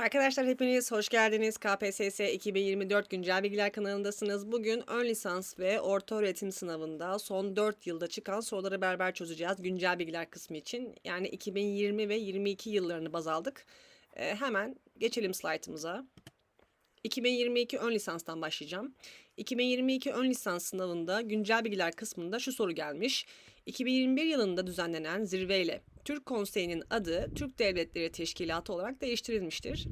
Arkadaşlar hepiniz hoş geldiniz. KPSS 2024 Güncel Bilgiler kanalındasınız. Bugün ön lisans ve orta öğretim sınavında son 4 yılda çıkan soruları berber çözeceğiz. Güncel bilgiler kısmı için. Yani 2020 ve 22 yıllarını baz aldık. Ee, hemen geçelim slaytımıza. 2022 ön lisanstan başlayacağım. 2022 ön lisans sınavında güncel bilgiler kısmında şu soru gelmiş. 2021 yılında düzenlenen zirveyle Türk Konseyi'nin adı Türk Devletleri Teşkilatı olarak değiştirilmiştir.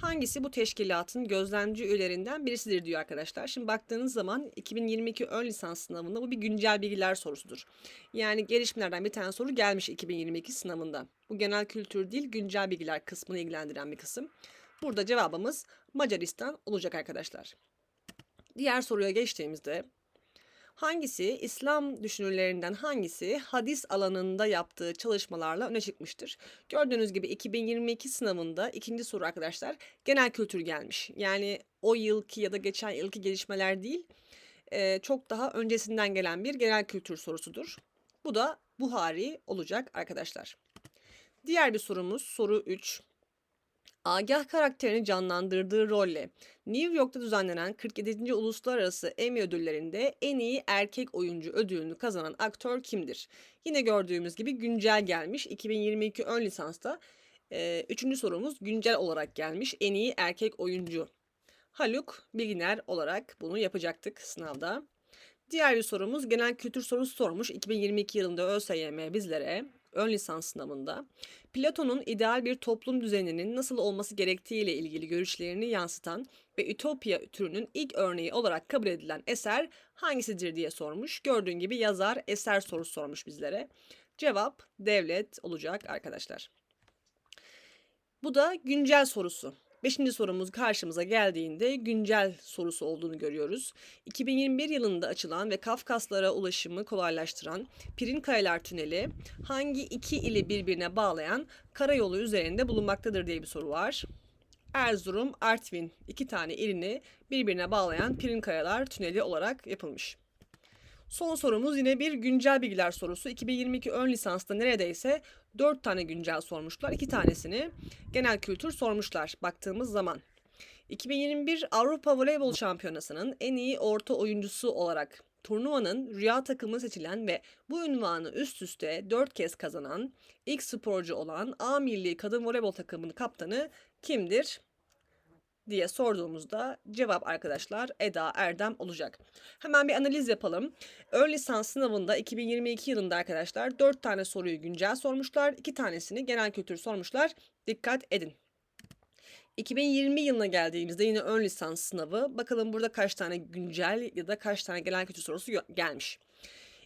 Hangisi bu teşkilatın gözlemci üyelerinden birisidir diyor arkadaşlar. Şimdi baktığınız zaman 2022 ön lisans sınavında bu bir güncel bilgiler sorusudur. Yani gelişmelerden bir tane soru gelmiş 2022 sınavında. Bu genel kültür değil güncel bilgiler kısmını ilgilendiren bir kısım. Burada cevabımız Macaristan olacak arkadaşlar. Diğer soruya geçtiğimizde hangisi İslam düşünürlerinden hangisi hadis alanında yaptığı çalışmalarla öne çıkmıştır? Gördüğünüz gibi 2022 sınavında ikinci soru arkadaşlar genel kültür gelmiş. Yani o yılki ya da geçen yılki gelişmeler değil e, çok daha öncesinden gelen bir genel kültür sorusudur. Bu da Buhari olacak arkadaşlar. Diğer bir sorumuz soru 3. Agah karakterini canlandırdığı rolle New York'ta düzenlenen 47. Uluslararası Emmy ödüllerinde en iyi erkek oyuncu ödülünü kazanan aktör kimdir? Yine gördüğümüz gibi güncel gelmiş. 2022 ön lisansta e, üçüncü sorumuz güncel olarak gelmiş. En iyi erkek oyuncu. Haluk Bilginer olarak bunu yapacaktık sınavda. Diğer bir sorumuz genel kültür sorusu sormuş 2022 yılında ÖSYM bizlere ön lisans sınavında Platon'un ideal bir toplum düzeninin nasıl olması gerektiğiyle ilgili görüşlerini yansıtan ve ütopya türünün ilk örneği olarak kabul edilen eser hangisidir diye sormuş. Gördüğün gibi yazar eser sorusu sormuş bizlere. Cevap devlet olacak arkadaşlar. Bu da güncel sorusu. Beşinci sorumuz karşımıza geldiğinde güncel sorusu olduğunu görüyoruz. 2021 yılında açılan ve Kafkaslara ulaşımı kolaylaştıran Pirinkayalar Tüneli hangi iki ili birbirine bağlayan karayolu üzerinde bulunmaktadır diye bir soru var. Erzurum, Artvin iki tane ilini birbirine bağlayan Pirinkayalar Tüneli olarak yapılmış. Son sorumuz yine bir güncel bilgiler sorusu. 2022 ön lisansta neredeyse 4 tane güncel sormuşlar. 2 tanesini genel kültür sormuşlar baktığımız zaman. 2021 Avrupa Voleybol Şampiyonası'nın en iyi orta oyuncusu olarak turnuvanın rüya takımı seçilen ve bu ünvanı üst üste 4 kez kazanan ilk sporcu olan A milli kadın voleybol takımının kaptanı kimdir? Diye sorduğumuzda cevap arkadaşlar Eda Erdem olacak. Hemen bir analiz yapalım. Ön lisans sınavında 2022 yılında arkadaşlar 4 tane soruyu güncel sormuşlar. 2 tanesini genel kültür sormuşlar. Dikkat edin. 2020 yılına geldiğimizde yine ön lisans sınavı. Bakalım burada kaç tane güncel ya da kaç tane genel kültür sorusu gelmiş.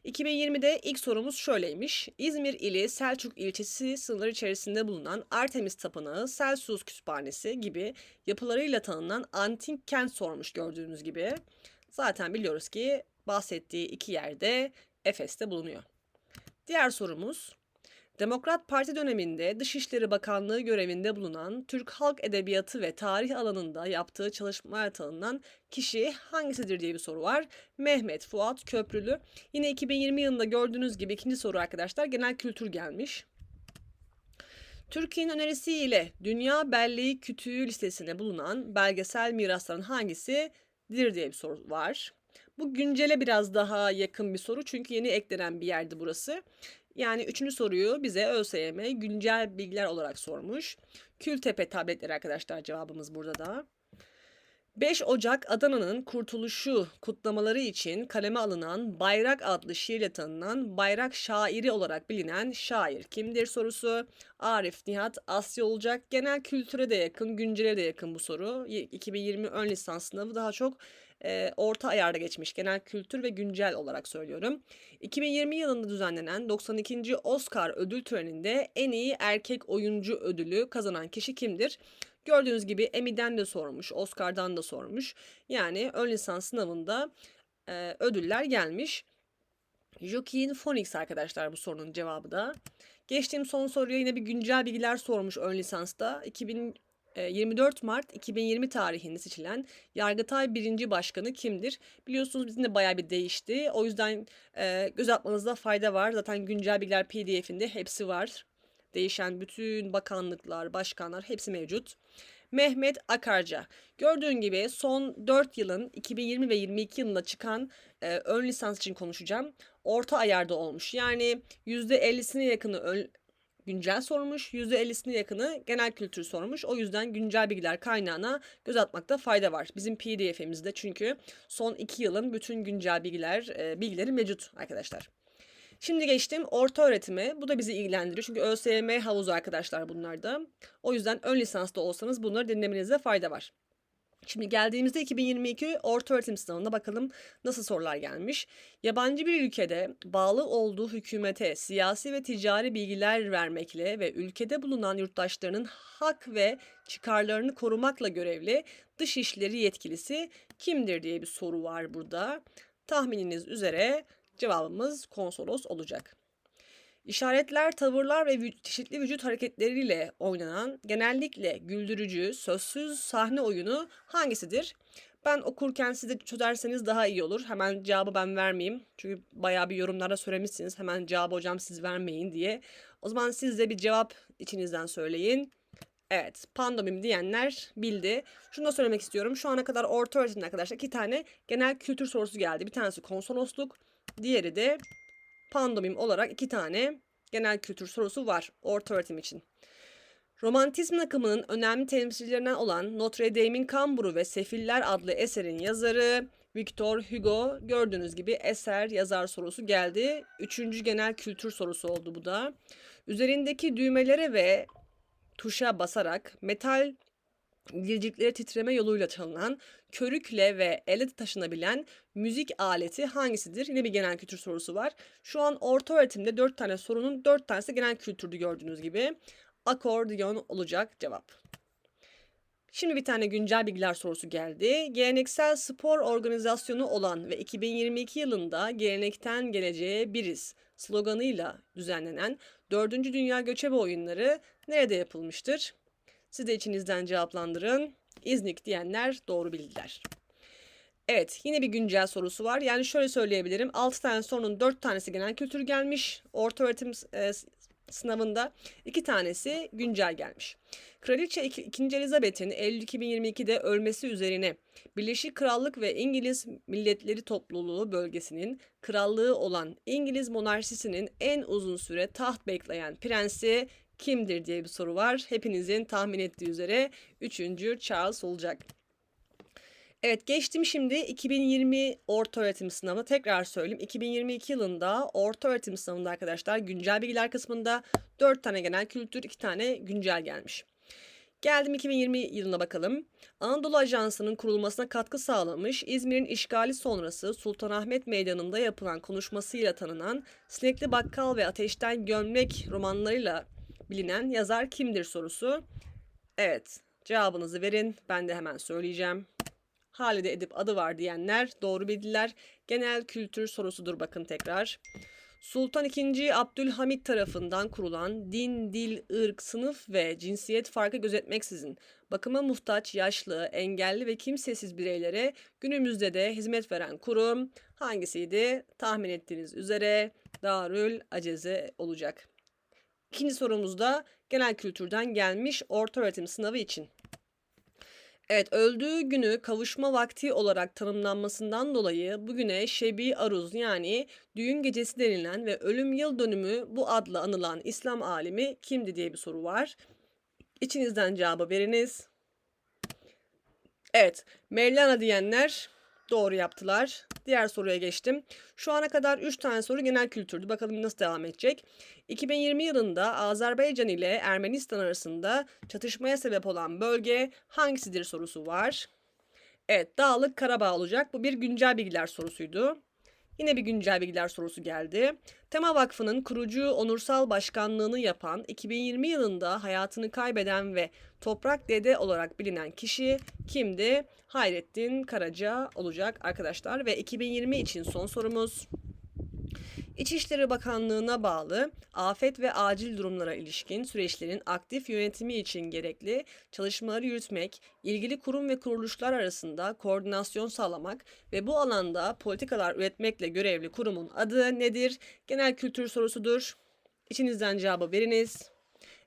2020'de ilk sorumuz şöyleymiş. İzmir ili Selçuk ilçesi sınırları içerisinde bulunan Artemis Tapınağı, Celsius Kütüphanesi gibi yapılarıyla tanınan antik kent sormuş gördüğünüz gibi. Zaten biliyoruz ki bahsettiği iki yerde Efes'te bulunuyor. Diğer sorumuz Demokrat Parti döneminde Dışişleri Bakanlığı görevinde bulunan Türk Halk Edebiyatı ve Tarih alanında yaptığı çalışmalar tanınan kişi hangisidir diye bir soru var. Mehmet Fuat Köprülü. Yine 2020 yılında gördüğünüz gibi ikinci soru arkadaşlar genel kültür gelmiş. Türkiye'nin önerisiyle Dünya Belleği Kütüğü listesine bulunan belgesel mirasların hangisidir diye bir soru var. Bu güncele biraz daha yakın bir soru çünkü yeni eklenen bir yerdi burası. Yani üçüncü soruyu bize ÖSYM güncel bilgiler olarak sormuş. Kültepe tabletleri arkadaşlar cevabımız burada da. 5 Ocak Adana'nın kurtuluşu kutlamaları için kaleme alınan Bayrak adlı şiirle tanınan bayrak şairi olarak bilinen şair kimdir sorusu. Arif Nihat Asya olacak. Genel kültüre de yakın, güncele de yakın bu soru. 2020 ön lisans sınavı daha çok e, orta ayarda geçmiş genel kültür ve güncel olarak söylüyorum. 2020 yılında düzenlenen 92. Oscar ödül töreninde en iyi erkek oyuncu ödülü kazanan kişi kimdir? Gördüğünüz gibi Emmy'den de sormuş, Oscar'dan da sormuş. Yani ön lisans sınavında e, ödüller gelmiş. Joaquin Phoenix arkadaşlar bu sorunun cevabı da. Geçtiğim son soruya yine bir güncel bilgiler sormuş ön lisansta. 2000 24 Mart 2020 tarihinde seçilen Yargıtay 1. Başkanı kimdir? Biliyorsunuz bizim de bayağı bir değişti. O yüzden e, göz atmanızda fayda var. Zaten güncel bilgiler pdf'inde hepsi var. Değişen bütün bakanlıklar, başkanlar hepsi mevcut. Mehmet Akarca. Gördüğün gibi son 4 yılın 2020 ve 22 yılında çıkan e, ön lisans için konuşacağım. Orta ayarda olmuş. Yani %50'sine yakını ön, güncel sormuş. %50'sine yakını genel kültür sormuş. O yüzden güncel bilgiler kaynağına göz atmakta fayda var. Bizim PDF'imizde çünkü son 2 yılın bütün güncel bilgiler e, bilgileri mevcut arkadaşlar. Şimdi geçtim orta öğretime. Bu da bizi ilgilendiriyor. Çünkü ÖSYM havuzu arkadaşlar bunlar da. O yüzden ön lisansda olsanız bunları dinlemenizde fayda var. Şimdi geldiğimizde 2022 orta öğretim sınavına bakalım nasıl sorular gelmiş. Yabancı bir ülkede bağlı olduğu hükümete siyasi ve ticari bilgiler vermekle ve ülkede bulunan yurttaşlarının hak ve çıkarlarını korumakla görevli dışişleri yetkilisi kimdir diye bir soru var burada. Tahmininiz üzere cevabımız konsolos olacak. İşaretler, tavırlar ve çeşitli vücut hareketleriyle oynanan genellikle güldürücü, sözsüz sahne oyunu hangisidir? Ben okurken siz de çözerseniz daha iyi olur. Hemen cevabı ben vermeyeyim. Çünkü bayağı bir yorumlarda söylemişsiniz. Hemen cevabı hocam siz vermeyin diye. O zaman siz de bir cevap içinizden söyleyin. Evet, pandomim diyenler bildi. Şunu da söylemek istiyorum. Şu ana kadar orta öğretimde arkadaşlar iki tane genel kültür sorusu geldi. Bir tanesi konsolosluk, diğeri de pandomim olarak iki tane genel kültür sorusu var orta öğretim için. Romantizm akımının önemli temsilcilerinden olan Notre Dame'in Kamburu ve Sefiller adlı eserin yazarı Victor Hugo gördüğünüz gibi eser yazar sorusu geldi. Üçüncü genel kültür sorusu oldu bu da. Üzerindeki düğmelere ve tuşa basarak metal Dilcikleri titreme yoluyla çalınan, körükle ve elle taşınabilen müzik aleti hangisidir? Yine bir genel kültür sorusu var. Şu an orta öğretimde 4 tane sorunun 4 tanesi genel kültürdü gördüğünüz gibi. Akordeon olacak cevap. Şimdi bir tane güncel bilgiler sorusu geldi. Geleneksel spor organizasyonu olan ve 2022 yılında gelenekten geleceğe biriz sloganıyla düzenlenen 4. Dünya Göçebe Oyunları nerede yapılmıştır? Siz de içinizden cevaplandırın. İznik diyenler doğru bildiler. Evet yine bir güncel sorusu var. Yani şöyle söyleyebilirim. 6 tane sorunun 4 tanesi genel kültür gelmiş. Orta öğretim e, sınavında 2 tanesi güncel gelmiş. Kraliçe 2. Elizabeth'in Eylül 2022'de ölmesi üzerine Birleşik Krallık ve İngiliz Milletleri Topluluğu bölgesinin krallığı olan İngiliz monarşisinin en uzun süre taht bekleyen prensi kimdir diye bir soru var. Hepinizin tahmin ettiği üzere 3. Charles olacak. Evet geçtim şimdi 2020 orta öğretim sınavı. Tekrar söyleyeyim. 2022 yılında orta öğretim sınavında arkadaşlar güncel bilgiler kısmında 4 tane genel kültür, 2 tane güncel gelmiş. Geldim 2020 yılına bakalım. Anadolu Ajansı'nın kurulmasına katkı sağlamış, İzmir'in işgali sonrası Sultanahmet Meydanı'nda yapılan konuşmasıyla tanınan Sinekli Bakkal ve Ateşten Gömlek romanlarıyla bilinen yazar kimdir sorusu. Evet, cevabınızı verin. Ben de hemen söyleyeceğim. Halide Edip adı var diyenler doğru bildiler. Genel kültür sorusudur bakın tekrar. Sultan II. Abdülhamit tarafından kurulan din, dil, ırk, sınıf ve cinsiyet farkı gözetmeksizin bakıma muhtaç, yaşlı, engelli ve kimsesiz bireylere günümüzde de hizmet veren kurum hangisiydi? Tahmin ettiğiniz üzere Darül Aceze olacak. İkinci sorumuzda genel kültürden gelmiş orta öğretim sınavı için. Evet, öldüğü günü kavuşma vakti olarak tanımlanmasından dolayı bugüne Şebi Aruz yani düğün gecesi denilen ve ölüm yıl dönümü bu adla anılan İslam alimi kimdi diye bir soru var. İçinizden cevabı veriniz. Evet, Mevlana diyenler Doğru yaptılar. Diğer soruya geçtim. Şu ana kadar 3 tane soru genel kültürdü. Bakalım nasıl devam edecek. 2020 yılında Azerbaycan ile Ermenistan arasında çatışmaya sebep olan bölge hangisidir sorusu var. Evet, Dağlık Karabağ olacak. Bu bir güncel bilgiler sorusuydu. Yine bir güncel bilgiler sorusu geldi. Tema Vakfı'nın kurucu onursal başkanlığını yapan, 2020 yılında hayatını kaybeden ve Toprak Dede olarak bilinen kişi kimdi? Hayrettin Karaca olacak arkadaşlar ve 2020 için son sorumuz. İçişleri Bakanlığı'na bağlı afet ve acil durumlara ilişkin süreçlerin aktif yönetimi için gerekli çalışmaları yürütmek, ilgili kurum ve kuruluşlar arasında koordinasyon sağlamak ve bu alanda politikalar üretmekle görevli kurumun adı nedir? Genel kültür sorusudur. İçinizden cevabı veriniz.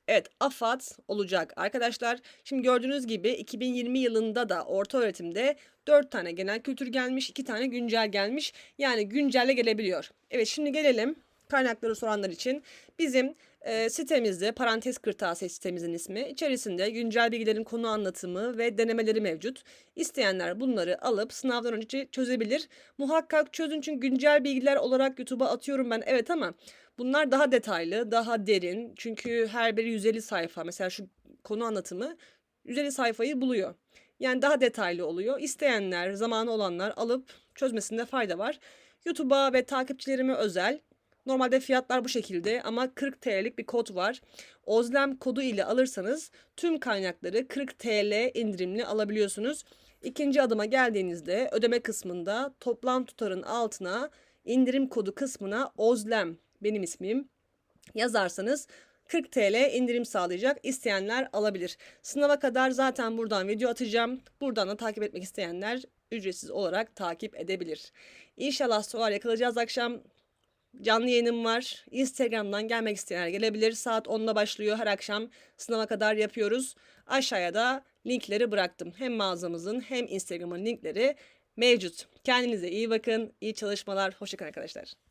Evet, AFAD olacak arkadaşlar. Şimdi gördüğünüz gibi 2020 yılında da orta öğretimde 4 tane genel kültür gelmiş, 2 tane güncel gelmiş. Yani güncelle gelebiliyor. Evet, şimdi gelelim kaynakları soranlar için. Bizim e, sitemizde parantez kırtasiye sitemizin ismi. İçerisinde güncel bilgilerin konu anlatımı ve denemeleri mevcut. İsteyenler bunları alıp sınavdan önce çözebilir. Muhakkak çözün çünkü güncel bilgiler olarak YouTube'a atıyorum ben. Evet ama bunlar daha detaylı, daha derin. Çünkü her biri 150 sayfa. Mesela şu konu anlatımı 150 sayfayı buluyor. Yani daha detaylı oluyor. İsteyenler, zamanı olanlar alıp çözmesinde fayda var. YouTube'a ve takipçilerime özel Normalde fiyatlar bu şekilde ama 40 TL'lik bir kod var. Ozlem kodu ile alırsanız tüm kaynakları 40 TL indirimli alabiliyorsunuz. İkinci adıma geldiğinizde ödeme kısmında toplam tutarın altına indirim kodu kısmına Ozlem benim ismim yazarsanız 40 TL indirim sağlayacak. İsteyenler alabilir. Sınava kadar zaten buradan video atacağım. Buradan da takip etmek isteyenler ücretsiz olarak takip edebilir. İnşallah soğar yakalayacağız akşam. Canlı yayınım var. Instagram'dan gelmek isteyenler gelebilir. Saat 10'da başlıyor. Her akşam sınava kadar yapıyoruz. Aşağıya da linkleri bıraktım. Hem mağazamızın hem Instagram'ın linkleri mevcut. Kendinize iyi bakın. İyi çalışmalar. Hoşçakalın arkadaşlar.